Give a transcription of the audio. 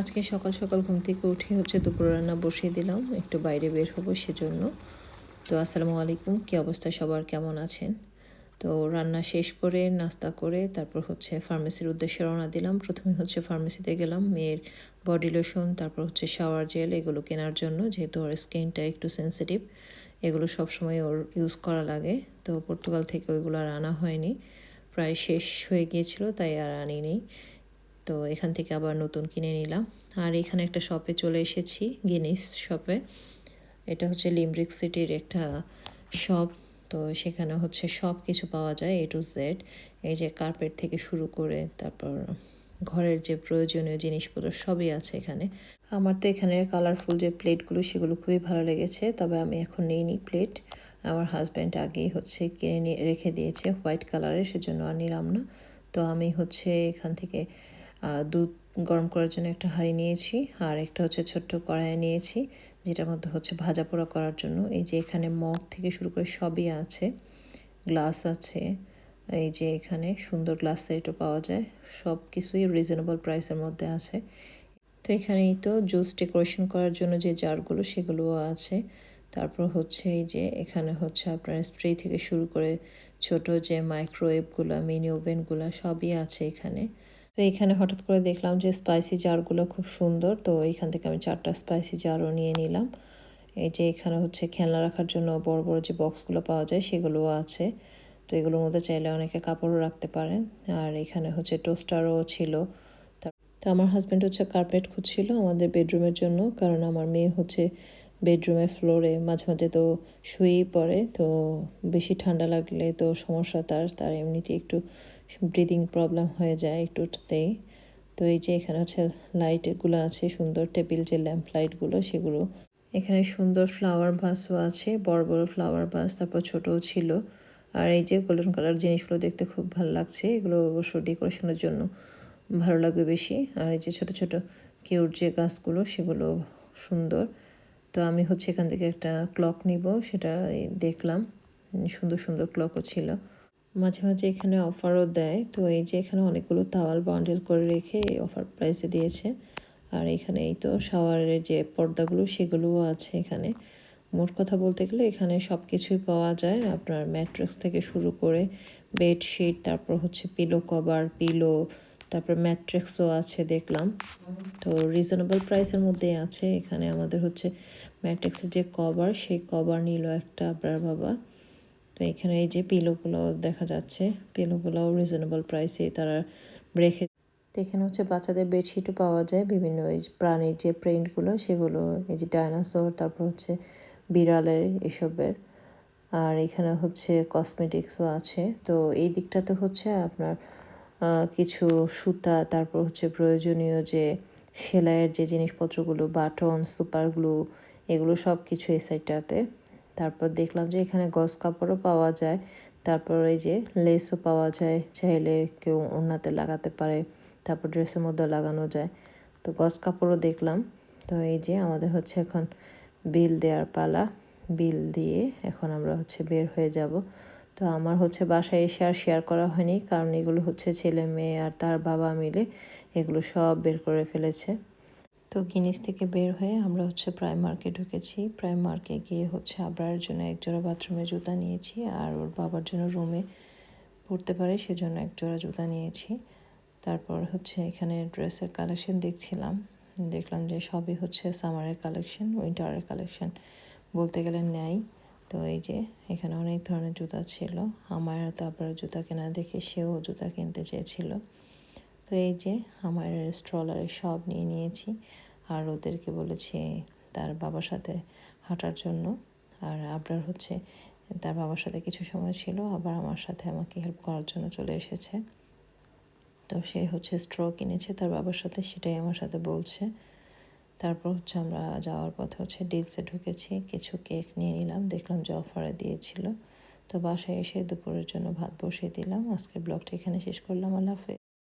আজকে সকাল সকাল ঘুম থেকে উঠে হচ্ছে দুপুর রান্না বসিয়ে দিলাম, একটু বাইরে বের হব সেজন্য। তো আসসালামু আলাইকুম, কী অবস্থা সবার? কেমন আছেন? তো রান্না শেষ করে, নাস্তা করে, তারপর হচ্ছে ফার্মেসির উদ্দেশ্যে রওনা দিলাম। প্রথমে হচ্ছে ফার্মেসিতে গেলাম, মেয়ের বডি লোশন, তারপর হচ্ছে শাওয়ার জেল এগুলো কেনার জন্য, যেহেতু ওর স্কিনটা একটু সেন্সিটিভ এগুলো সব সময় ওর ইউজ করা লাগে। তো পর্তুগাল থেকে ওইগুলো আর আনা হয়নি। প্রায় শেষ হয়ে গিয়েছিল, তাই আর আনিনি। তো এখান থেকে আবার নতুন কিনে নিলাম। আর এখানে একটা শপে চলে এসেছি গিনিস শপে এটা হচ্ছে লিমব্রিক সিটির একটা শপ তো সেখানে হচ্ছে সব কিছু পাওয়া যায় এ টু জেড এই যে কার্পেট থেকে শুরু করে তারপর ঘরের যে প্রয়োজনীয় জিনিসপত্র সবই আছে এখানে। আমার তো এখানে কালারফুল যে প্লেটগুলো সেগুলো খুবই ভালো লেগেছে, তবে আমি এখন নিইনি প্লেট আমার হাজব্যান্ড আগেই হচ্ছে কিনে নিয়ে রেখে দিয়েছে হোয়াইট কালারের সেজন্য আর নিলাম না। তো আমি হচ্ছে এখান থেকে দুধ গরম করার জন্য একটা হাঁড়ি নিয়েছি আর একটা হচ্ছে ছোট্ট কড়াই নিয়েছি, যেটার মধ্যে হচ্ছে ভাজা পোড়া করার জন্য। এই যে এখানে মগ থেকে শুরু করে সবই আছে, গ্লাস আছে, এই যে এখানে সুন্দর গ্লাস সেটও পাওয়া যায় সব কিছুই রিজনেবল প্রাইসের মধ্যে আছে। তো এখানেই তো জুস ডেকোরেশন করার জন্য যে জারগুলো, সেগুলোও আছে। তারপর হচ্ছে এই যে এখানে হচ্ছে আপনার স্প্রে থেকে শুরু করে ছোট যে মাইক্রোওয়েভগুলো মিনি ওভেনগুলো সবই আছে এখানে। তো এখানে হঠাৎ করে দেখলাম যে স্পাইসি জারগুলো খুব সুন্দর, তো এইখান থেকে আমি চারটা স্পাইসি জারও নিয়ে নিলাম। এই যে এখানে হচ্ছে খেলনা রাখার জন্য বড় বড় যে বক্সগুলো পাওয়া যায় সেগুলোও আছে। তো এগুলোর মধ্যে চাইলে অনেকে কাপড়ও রাখতে পারেন। আর এখানে হচ্ছে টোস্টারও ছিল। তো আমার হাজব্যান্ড হচ্ছে কার্পেট খুঁজছিল আমাদের বেডরুমের জন্য, কারণ আমার মেয়ে হচ্ছে বেডরুমের ফ্লোরে মাঝে মাঝে তো শুয়েই পড়ে, তো বেশি ঠান্ডা লাগলে তো সমস্যা তার তার এমনিতে একটু ব্রিদিং প্রবলেম হয়ে যায় একটু একটুতেই। তো এই যে এখানে হচ্ছে লাইটগুলো আছে, সুন্দর টেবিল যে ল্যাম্প লাইটগুলো সেগুলো। এখানে সুন্দর ফ্লাওয়ার ভাসও আছে, বড় বড় ফ্লাওয়ার ভাস তারপর ছোটও ছিল। আর এই যে গোল্ডেন কালার জিনিসগুলো দেখতে খুব ভালো লাগছে, এগুলো অবশ্য ডেকোরেশনের জন্য ভালো লাগবে বেশি। আর এই যে ছোট ছোট কেউর যে গাছগুলো, সেগুলো সুন্দর। তো আমি হচ্ছে এখান থেকে একটা ক্লক নিব, সেটা দেখলাম। সুন্দর সুন্দর ক্লকও ছিল। মাঝে মাঝে এখানে অফারও দেয়। তো এই যে এখানে অনেকগুলো তাওয়াল বান্ডেল করে রেখে এই অফার প্রাইসে দিয়েছে। আর এখানে এই তো শাওয়ারের যে পর্দাগুলো, সেগুলোও আছে এখানে। মোট কথা বলতে গেলে এখানে সব কিছুই পাওয়া যায়। আপনার ম্যাট্রেস থেকে শুরু করে বেডশিট তারপর হচ্ছে পিলো কভার পিলো তারপর ম্যাট্রিক্সও আছে দেখলাম। তো রিজনেবল প্রাইসের মধ্যে আছে। এখানে আমাদের হচ্ছে ম্যাট্রিক্সের যে কভার সেই কভার নিল একটা আপনার বাবা। তো এখানে এই যে পিলোগুলো দেখা যাচ্ছে। পিলোগুলোও রিজনেবল প্রাইসে তারা রেখে তো এখানে হচ্ছে বাচ্চাদের বেডশিটও পাওয়া যায়। বিভিন্ন এই প্রাণীর যে প্রিন্টগুলো সেগুলো এই যে ডায়নাসোর তারপর হচ্ছে বিড়ালের এসবের। আর এখানে হচ্ছে কসমেটিক্সও আছে। তো এই দিকটাতে হচ্ছে আপনার কিছু সুতা, তারপর হচ্ছে প্রয়োজনীয় যে সেলাইয়ের যে জিনিসপত্রগুলো, বাটন, সুপার গ্লু, এগুলো সব কিছু এই সাইডটাতে তারপর দেখলাম যে এখানে গস কাপড়ও পাওয়া যায়। তারপর এই যে লেসও পাওয়া যায়, চাইলে কেউ ওনাতে লাগাতে পারে। তারপর ড্রেসের মধ্যে লাগানো যায়। তো গস কাপড়ও দেখলাম। তো এই যে আমাদের হচ্ছে এখন বিল দেওয়ার পালা। বিল দিয়ে এখন আমরা হচ্ছে বের হয়ে যাব। তো আমার হচ্ছে বাসায় এসে আর শেয়ার করা হয়নি। কারণ এগুলো হচ্ছে ছেলে, মেয়ে আর তার বাবা মিলে এগুলো সব বের করে ফেলেছে। তো গিনিস থেকে বের হয়ে আমরা হচ্ছে প্রাইম মার্কে ঢুকেছি। প্রাইম মার্কে গিয়ে হচ্ছে আবরার জন্য একজোড়া বাথরুমে জুতা নিয়েছি আর ওর বাবার জন্য রুমে পড়তে পারে, সেজন্য এক জোড়া জুতা নিয়েছি। তারপর হচ্ছে এখানে ড্রেসের কালেকশন দেখছিলাম। দেখলাম যে সবই হচ্ছে সামারের কালেকশন উইন্টারের কালেকশন বলতে গেলে নেয় তো এই যে, এখানে অনেক ধরনের জুতা ছিল। আমার তারপরে জুতা কেনা দেখে সেও জুতা কিনতে চেয়েছিল। তো এই যে আমার স্ট্রলারে সব নিয়ে নিয়েছি। আর ওদেরকে বলেছি তার বাবার সাথে হাঁটার জন্য। আর আবরার হচ্ছে, তার বাবার সাথে কিছু সময় ছিল, আবার আমার সাথে আমাকে হেল্প করার জন্য চলে এসেছে। তো সে হচ্ছে স্ট্র কিনেছে, তার বাবার সাথে সেটাই আমার সাথে বলছে। তারপর হচ্ছে আমরা যাওয়ার পথে হচ্ছে ডিলসে ঢুকেছি, কিছু কেক নিয়ে নিলাম, দেখলাম যে অফারে দিয়েছিল। তো বাসায় এসে দুপুরের জন্য ভাত বসিয়ে দিলাম। আজকের ব্লগটা এখানে শেষ করলাম। আল্লাহ হাফেজ।